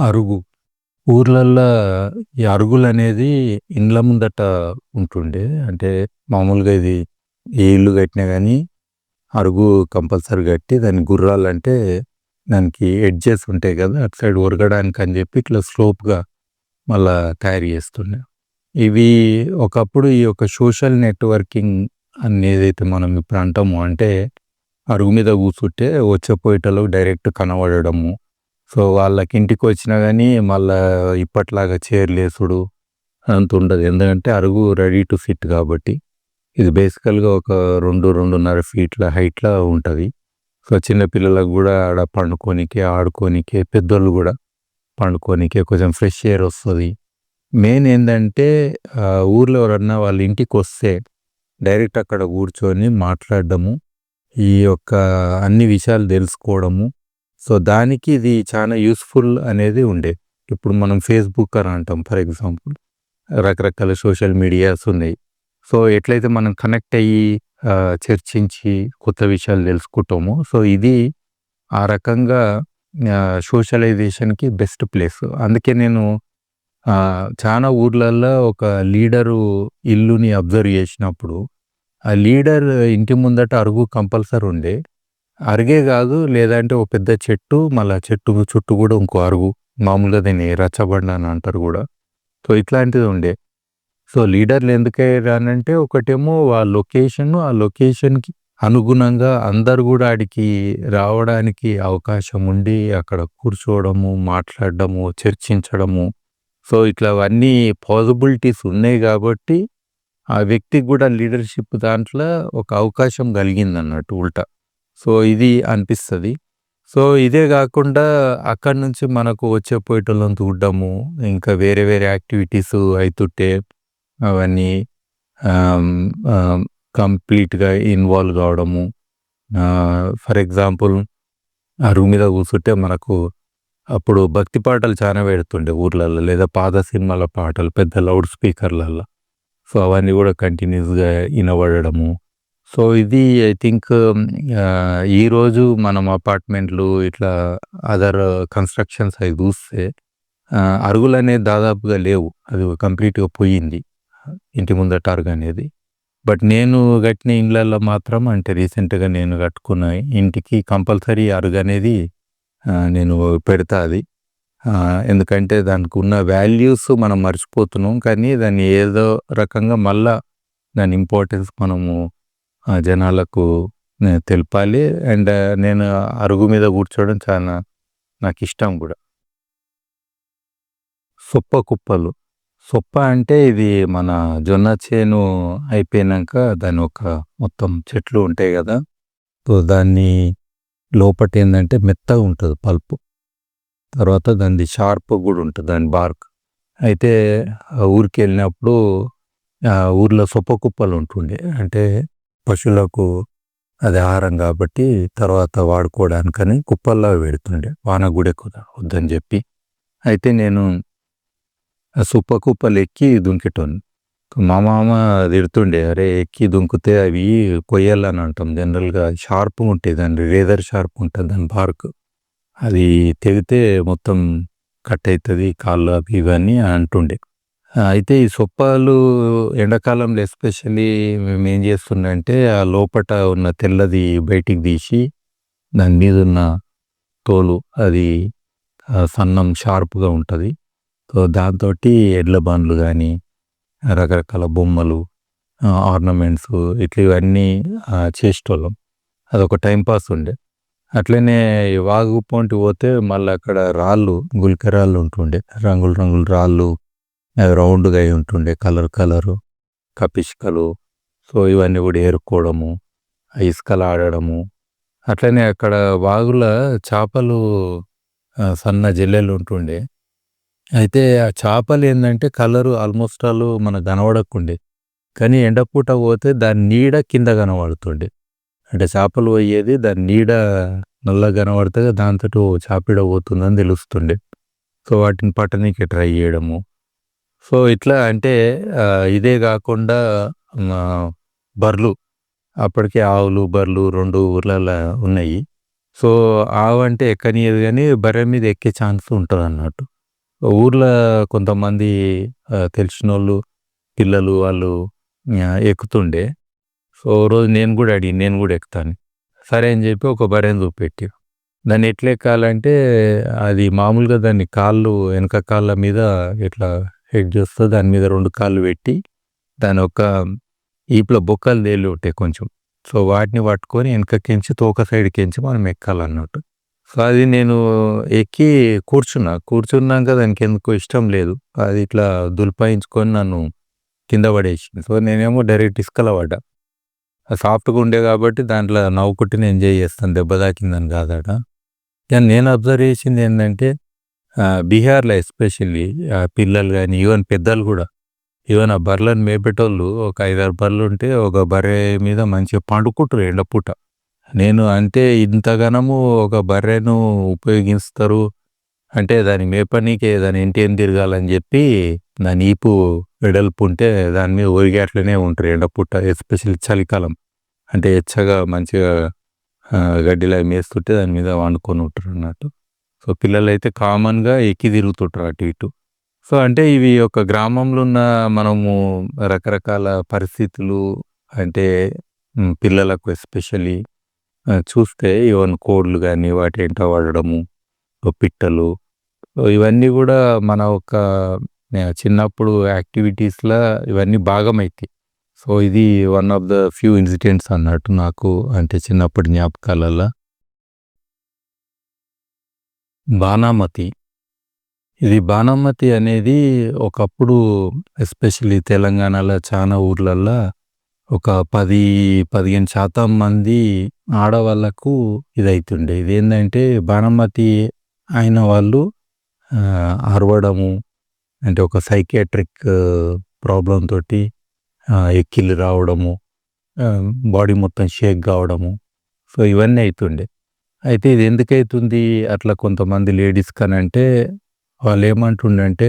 అరుగు. ఊర్లల్లో ఈ అరుగులు అనేది ఇండ్ల ముందట ఉంటుండే. అంటే మామూలుగా ఇది ఏ ఇల్లు కట్టినా కానీ అరుగు కంపల్సరీ కట్టి దాని గుర్రాలు అంటే దానికి ఎడ్జెస్ ఉంటాయి కదా! అటు సైడ్ ఒరగడానికని చెప్పి ఇట్లా స్లోప్‌గా మళ్ళా తయారు చేస్తుండే. ఇవి ఒకప్పుడు ఈ యొక్క సోషల్ నెట్వర్కింగ్ అనేదైతే మనం ఇప్పుడు అంటాము అంటే అరుగు మీద కూర్చుంటే వచ్చే పోయేటలో డైరెక్ట్ కనబడడము. సో, వాళ్ళకి ఇంటికి వచ్చినా కానీ మళ్ళా ఇప్పట్లాగా చైర్‌లేసుడు అంత ఉండదు. ఎందుకంటే అరుగు రెడీ టు సిట్ కాబట్టి. ఇది బేసికల్‌గా ఒక 2, 2.5 ఫీట్ల హైట్‌లో ఉంటుంది సో, చిన్నపిల్లలకు కూడా ఆడ పండుకోనికే, ఆడుకోనికే, పెద్దోళ్ళు కూడా పండుకోనికే కొంచెం ఫ్రెష్ ఎయిర్ వస్తుంది మెయిన్ ఏంటంటే ఊర్లో ఎవరన్నా వాళ్ళ ఇంటికొస్తే డైరెక్ట్ అక్కడ కూర్చొని మాట్లాడడము. ఈ యొక్క అన్ని విషయాలు తెలుసుకోవడము. సో, దానికి ఇది చాలా యూస్ఫుల్ అనేది ఉండే. ఇప్పుడు మనం ఫేస్‌బుక్ అని అంటాం ఫర్ ఎగ్జాంపుల్. రకరకాల సోషల్ మీడియాస్ ఉన్నాయి. సో, ఎట్లయితే మనం కనెక్ట్ అయ్యి చర్చించి కొత్త విషయాలు తెలుసుకుంటామో సో, ఇది ఆ రకంగా సోషలైజేషన్‌కి బెస్ట్ ప్లేస్. అందుకే నేను చాలా ఊర్లల్లో ఒక లీడరు ఇల్లుని అబ్జర్వ్ చేసినప్పుడు ఆ లీడర్ ఇంటి ముందట అరుగు కంపల్సరీ ఉండే. అరుగే కాదు లేదంటే ఒక పెద్ద చెట్టు మళ్ళీ చెట్టు చుట్టూ కూడా ఇంకో అరుగు. మామూలుగా దీన్ని రచ్చబండ అని అంటారు కూడా సో, ఇట్లాంటిది ఉండే. సో, లీడర్లు ఎందుకయ్యారు ఒకటేమో ఆ లొకేషన్, ఆ లొకేషన్‌కి అనుగుణంగా అందరు కూడా ఆడికి రావడానికి అవకాశం ఉండి అక్కడ కూర్చోవడము, మాట్లాడడము, చర్చించడము. సో, ఇట్లా అన్నీ పాసిబిలిటీస్ ఉన్నాయి కాబట్టి ఆ వ్యక్తికి కూడా లీడర్‌షిప్ దాంట్లో ఒక అవకాశం కలిగింది అన్నట్టు ఉల్టా. సో, ఇది అనిపిస్తుంది. సో, ఇదే కాకుండా అక్కడి నుంచి మనకు వచ్చే పోయేటోళ్ళని చూడడము, ఇంకా వేరే వేరే యాక్టివిటీస్ అవుతుంటే అవన్నీ కంప్లీట్‌గా ఇన్వాల్వ్ కావడము. ఫర్ ఎగ్జాంపుల్ ఆ రూమ్ మీద కూర్చుంటే మనకు అప్పుడు భక్తి పాటలు చాలా పెడుతుండే ఊర్లలో లేదా పాత సినిమాల పాటలు పెద్ద లౌడ్ స్పీకర్లలో సో, అవన్నీ కూడా కంటిన్యూస్‌గా వినబడము సో, ఇది ఐ థింక్ ఈరోజు మనం అపార్ట్మెంట్లు ఇట్లా అదర్ కన్‌స్ట్రక్షన్స్ అవి చూస్తే అరుగులు అనేది దాదాపుగా లేవు. అది కంప్లీట్‌గా పోయింది. ఇంటి ముందట అరుగనేది. బట్ నేను కట్టిన ఇండ్లలో మాత్రం అంటే రీసెంట్‌గా నేను కట్టుకున్న ఇంటికి కంపల్సరీ అరుగనేది నేను పెడతా అది. ఎందుకంటే దానికి ఉన్న వాల్యూస్ మనం మర్చిపోతున్నాం. కానీ దాన్ని ఏదో రకంగా మళ్ళా దాని ఇంపార్టెన్స్ మనము జనాలకు నేను తెలపాలి. అండ్ నేను అరుగు మీద కూర్చోవడం చాలా నాకు ఇష్టం కూడా సొప్ప కుప్పలు. సొప్ప అంటే ఇది మన జొన్న చేను అయిపోయినాక దాని ఒక మొత్తం చెట్లు ఉంటాయి కదా సో, దాన్ని లోపటేందంటే మెత్తగా ఉంటుంది పల్పు. తర్వాత దానిది షార్ప్ కూడా ఉంటుంది దాని బార్క్. అయితే ఆ ఊరికెళ్ళినప్పుడు ఆ ఊర్లో సొప్ప కుప్పలు ఉంటుండే. అంటే పశువులకు అది ఆహారం కాబట్టి తర్వాత వాడుకోవడానికని కుప్పల్లాగా పెడుతుండే. వాన గూడా ఎక్కువ వద్దని చెప్పి. అయితే నేను సుప్ప కుప్పలు ఎక్కి దుంకిటోను మా మామ తిడుతుండే, అరే ఎక్కి దుంకితే అవి కొయ్యాలని అంటాం జనరల్‌గా షార్ప్‌గా ఉంటాయి. దాని రేదర్ షార్ప్ ఉంటుంది దాని బార్క్. అది తెగితే మొత్తం కట్ అవుతుంది కాళ్ళు అవి ఇవన్నీ అంటుండే. అయితే ఈ సొప్పాలు ఎండాకాలంలో ఎస్పెషల్లీ మేము ఏం చేస్తుండంటే ఆ లోపట ఉన్న తెల్లది బయటికి తీసి దాని మీద ఉన్న తోలు అది సన్నం షార్ప్‌గా ఉంటుంది సో, దాంతోటి ఎడ్ల బండ్లు కానీ రకరకాల బొమ్మలు, ఆర్నమెంట్స్ ఇట్లా ఇవన్నీ చేసేటోళ్ళం. అదొక టైంపాస్ ఉండే. అట్లనే వాగు పొంటి పోతే మళ్ళీ అక్కడ రాళ్ళు గుల్క రాళ్ళు ఉంటుండే. రంగులు రంగుల రాళ్ళు రౌండ్‌గా అయి ఉంటుండే కలర్ కలరు. కపిష్కలు. సో, ఇవన్నీ కూడా ఏరుకోవడము, ఇసుకలు ఆడడము. అట్లనే అక్కడ వాగుల చేపలు సన్న జల్లెలు ఉంటుండే. అయితే ఆ చేపలు ఏంటంటే కలరు ఆల్మోస్ట్ ఆల్ మనకు కనబడకుండే. కానీ ఎండపూట పోతే దాని నీడ కింద కనబడుతుండే. అంటే చేపలు పోయేది దాని నీడ నల్లగా కనబడితే దాంతో చాపిడ పోతుందని తెలుస్తుండే. సో, వాటిని పట్టనీకి ట్రై చేయడము. సో, ఇట్లా అంటే ఇదే కాకుండా బర్లు అప్పటికే ఆవులు, బర్లు రెండు ఊర్లలో ఉన్నాయి. సో, ఆవు అంటే ఎక్కనియదు కానీ బర్రె మీద ఎక్కే ఛాన్స్ ఉంటదన్నట్టు. ఊర్లో కొంతమంది తెలిసిన వాళ్ళు పిల్లలు వాళ్ళు ఎక్కుతుండే. సో, రోజు నేను కూడా అడిగి నేను కూడా ఎక్కుతాను సరే అని చెప్పి ఒక బర్రెని చూపెట్టి దాన్ని ఎట్లా ఎక్కాలంటే అది మామూలుగా దాన్ని కాళ్ళు వెనక కాళ్ళ మీద ఇట్లా హెడ్ చూస్తే దాని మీద రెండు కాళ్ళు పెట్టి దాని యొక్క ఈపులో బొక్కలు తేలి ఉంటాయి కొంచెం. సో, వాటిని పట్టుకొని ఎనకకించి తోక సైడ్‌కించి మనం ఎక్కాలన్నట్టు. సో, అది నేను ఎక్కి కూర్చున్నా. కూర్చున్నాక దానికి ఎందుకు ఇష్టం లేదు. అది ఇట్లా దుల్పాయించుకొని నన్ను కింద పడేసింది. సో, నేనేమో డైరెక్ట్ ఇసుకలో పడ్డా. సాఫ్ట్‌గా ఉండే కాబట్టి దాంట్లో నవ్వుకుంటూనే ఎంజాయ్ చేస్తాను దెబ్బ తాకిందని కాదట. కానీ నేను అబ్జర్వ్ చేసింది ఏంటంటే బీహార్‌లో ఎస్పెషల్లీ పిల్లలు కానీ ఈవెన్ పెద్దలు కూడా ఈవెన్ ఆ బర్రెలను మేపేటోళ్ళు ఒక ఐదారు బర్రెలు ఉంటే ఒక బర్రె మీద మంచిగా పండుకుంటారు ఎండపూట. నేను అంటే ఇంతగానము ఒక బర్రెను ఉపయోగిస్తారు అంటే దాని మేపనీకే దాని ఎంటేం తిరగాలని చెప్పి దాని ఈపు వెడల్పు ఉంటే దాని మీద ఒరిగేట్లనే ఉంటారు ఎండపూట ఎస్పెషల్లీ చలికాలం. అంటే ఎచ్చగా మంచిగా గడ్డిలా మేస్తుంటే దాని మీద వండుకొని ఉంటారు అన్నట్టు సో, పిల్లలైతే కామన్‌గా ఎక్కి తిరుగుతుంటారు అటు ఇటు. సో, అంటే ఇవి ఒక గ్రామంలో ఉన్న మనము రకరకాల పరిస్థితులు అంటే పిల్లలకు ఎస్పెషల్లీ చూస్తే ఈవెన్ కోడ్లు కానీ వాటి ఎంట వాడడము పిట్టలు ఇవన్నీ కూడా మన ఒక చిన్నప్పుడు యాక్టివిటీస్లో ఇవన్నీ భాగమైతాయి. సో, ఇది one of the few incidents అన్నట్టు నాకు అంటే చిన్నప్పటి జ్ఞాపకాలలో బాణామతి. ఇది బాణామతి అనేది ఒకప్పుడు ఎస్పెషల్లీ తెలంగాణలో చాలా ఊర్లల్లో ఒక 10, 15% మంది ఆడవాళ్ళకు ఇదైతుండే. ఏంటంటే బాణమతి అయిన వాళ్ళు అరవడము అంటే ఒక సైకియాట్రిక్ ప్రాబ్లమ్ తోటి ఆహ్, ఎక్కిళ్ళు రావడము, బాడీ మొత్తం షేక్ కావడము. సో, ఇవన్నీ అవుతుండే అయితే ఇది ఎందుకైతుంది అట్లా కొంతమంది లేడీస్‌కనంటే వాళ్ళేమంటుండంటే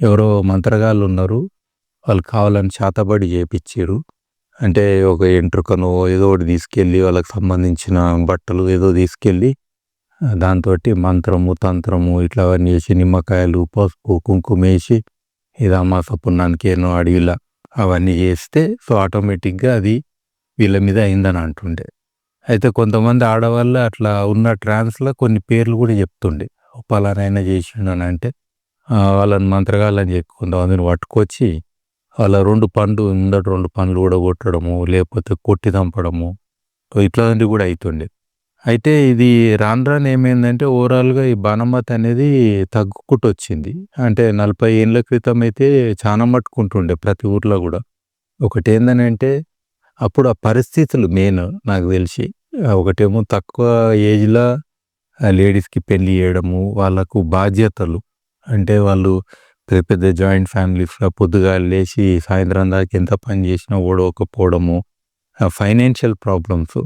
ఎవరో మంత్రగాళ్ళున్నారు. వాళ్ళు కావాలని చేతబడి చేపించారు అంటే ఒక ఎంట్రుకనో ఏదో ఒకటి తీసుకెళ్ళి వాళ్ళకి సంబంధించిన బట్టలు ఏదో తీసుకెళ్ళి దాంతో దాంతోటి మంత్రము, తంత్రము ఇట్లా అవన్నీ వేసి నిమ్మకాయలు, పసుపు, కుంకుమేసి ఇది అమాస పున్నానికేనో అడవిలా అవన్నీ చేస్తే సో, ఆటోమేటిక్‌గా అది వీళ్ళ మీద అయిందని అంటుండే. అయితే కొంతమంది ఆడవాళ్ళు అట్లా ఉన్న ట్రాన్స్‌లో కొన్ని పేర్లు కూడా చెప్తుండే. పలానైనా ఆయన చేసిండని అంటే వాళ్ళని మంత్రగాళ్ళని చెప్పి కొంతమందిని పట్టుకొచ్చి వాళ్ళ రెండు పండ్లు ముందట 2 పండ్లు కూడా కొట్టడము లేకపోతే కొట్టి చంపడము. ఇట్లాంటివి కూడా అవుతుండే అయితే ఇది రాను రాను ఏమైందంటే ఓవరాల్‌గా ఈ బాణమ్మత అనేది తగ్గుకుంటొచ్చింది. అంటే నలభై ఏళ్ళ క్రితం అయితే చాలా మట్టుకుంటుండే ప్రతి ఊర్లో గూడా. ఒకటేందనంటే అప్పుడు ఆ పరిస్థితులు మెయిన్ నాకు తెలిసి. ఒకటేమో తక్కువ ఏజ్లో లేడీస్‌కి పెళ్ళి చేయడము, వాళ్ళకు బాధ్యతలు అంటే వాళ్ళు పెద్ద పెద్ద జాయింట్ ఫ్యామిలీస్‌లో పొద్దుగాల లేచి సాయంత్రం దాకా ఎంత పని చేసినా ఓడవకపోవడము, ఫైనాన్షియల్ ప్రాబ్లమ్స్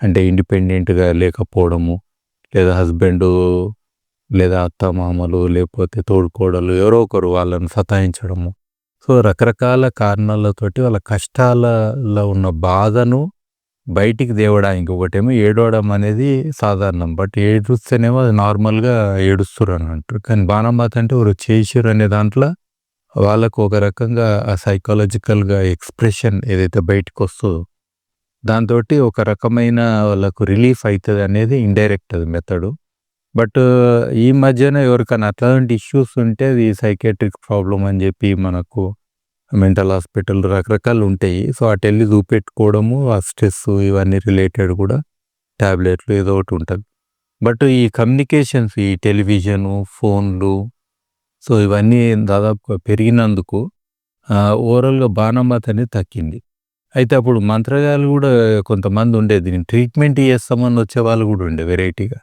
అంటే ఇండిపెండెంట్‌గా లేకపోవడము, లేదా హస్బెండు లేదా అత్తమామలు లేకపోతే తోడుకోడలు ఎవరో ఒకరు వాళ్ళని సతాయించడము. సో, రకరకాల కారణాలతోటి వాళ్ళ కష్టాలలో ఉన్న బాధను బయటికి తేవడానికి ఒకటేమో ఏడవడం అనేది సాధారణం. బట్ ఏడుస్తేనేమో అది నార్మల్‌గా ఏడుస్తుర్రని అంటారు. కానీ బాణామతి అంటే వారు చేసిర్రు అనే దాంట్లో వాళ్ళకు ఒక రకంగా ఆ సైకాలజికల్‌గా ఎక్స్‌ప్రెషన్ ఏదైతే బయటికొస్తదో దాంతోటి ఒక రకమైన వాళ్ళకు రిలీఫ్ అవుతుంది అనేది ఇండైరెక్ట్ అది మెథడు. బట్ ఈ మధ్యన ఎవరికైనా అట్లాంటి ఇష్యూస్ ఉంటే అది సైకేట్రిక్ ప్రాబ్లమ్ అని చెప్పి మనకు మెంటల్ హాస్పిటల్ రకరకాలు ఉంటాయి సో, అటెళ్ళి చూపెట్టుకోవడము, ఆ స్ట్రెస్ ఇవన్నీ రిలేటెడ్ కూడా ట్యాబ్లెట్లు ఏదో ఒకటి ఉంటుంది బట్ ఈ కమ్యూనికేషన్స్ ఈ టెలివిజను, ఫోన్లు సో, ఇవన్నీ దాదాపుగా పెరిగినందుకు ఓవరాల్‌గా బాణామతి అనేది తగ్గింది. అయితే అప్పుడు మంత్రగాలు కూడా కొంతమంది ఉండే దీన్ని ట్రీట్మెంట్ చేస్తామని వచ్చేవాళ్ళు కూడా ఉండే వెరైటీగా.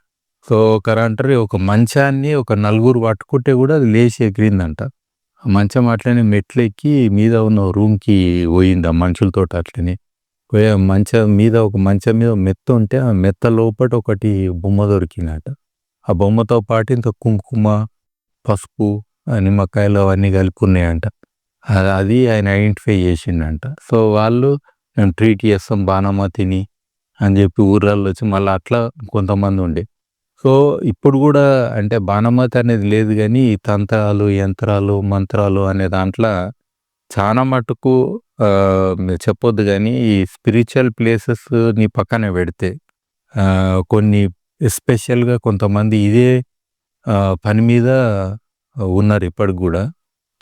సో, ఒకరంటారు ఒక మంచాన్ని ఒక నలుగురు పట్టుకుంటే కూడా అది లేచి ఎగిరిందంట. ఆ మంచం అట్లనే మెట్లెక్కి మీద ఉన్న రూమ్‌కి పోయింది ఆ మనుషులతో అట్లనే. పోయి మంచం మీద ఒక మంచం మీద మెత్త ఉంటే ఆ మెత్త లోపట ఒకటి బొమ్మ దొరికిందట. ఆ బొమ్మతో పాటు ఇంత కుంకుమ, పసుపు, నిమ్మకాయలు అవన్నీ కలిపి ఉన్నాయంట. అది ఆయన ఐడెంటిఫై చేసిండంట. సో, వాళ్ళు మేము ట్రీట్ చేస్తాం బాణామతిని అని చెప్పి ఊర్లలో వచ్చి మళ్ళీ అట్లా కొంతమంది ఉండే సో ఇప్పుడు కూడా అంటే బాణమతి అనేది లేదు కానీ ఈ తంత్రాలు యంత్రాలు మంత్రాలు అనే దాంట్లో చాలా మటుకు చెప్పొద్దు కానీ ఈ స్పిరిచువల్ ప్లేసెస్ నీ పక్కనే పెడితే కొన్ని ఎస్పెషల్గా కొంతమంది ఇదే పని మీద ఉన్నారు ఇప్పటికి కూడా.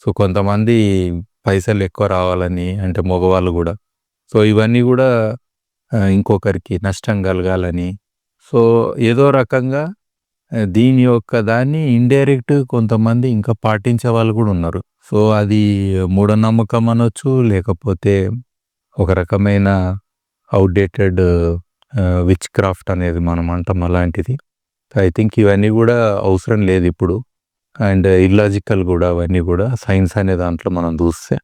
సో కొంతమంది పైసలు ఎక్కువ రావాలని అంటే మగవాళ్ళు కూడా. సో ఇవన్నీ కూడా ఇంకొకరికి నష్టం కలగాలని సో ఏదో రకంగా దీని యొక్క దాన్ని ఇండైరెక్ట్ కొంతమంది ఇంకా పాటించే వాళ్ళు కూడా ఉన్నారు. సో అది మూఢనమ్మకం అనొచ్చు లేకపోతే ఒక రకమైన అవుట్డేటెడ్ విచ్ క్రాఫ్ట్ అనేది మనం అంటాం అలాంటిది. ఐ థింక్ ఇవన్నీ కూడా అవసరం లేదు ఇప్పుడు. అండ్ ఇల్లాజికల్ కూడా అవన్నీ కూడా సైన్స్ అనే దాంట్లో మనం చూస్తే.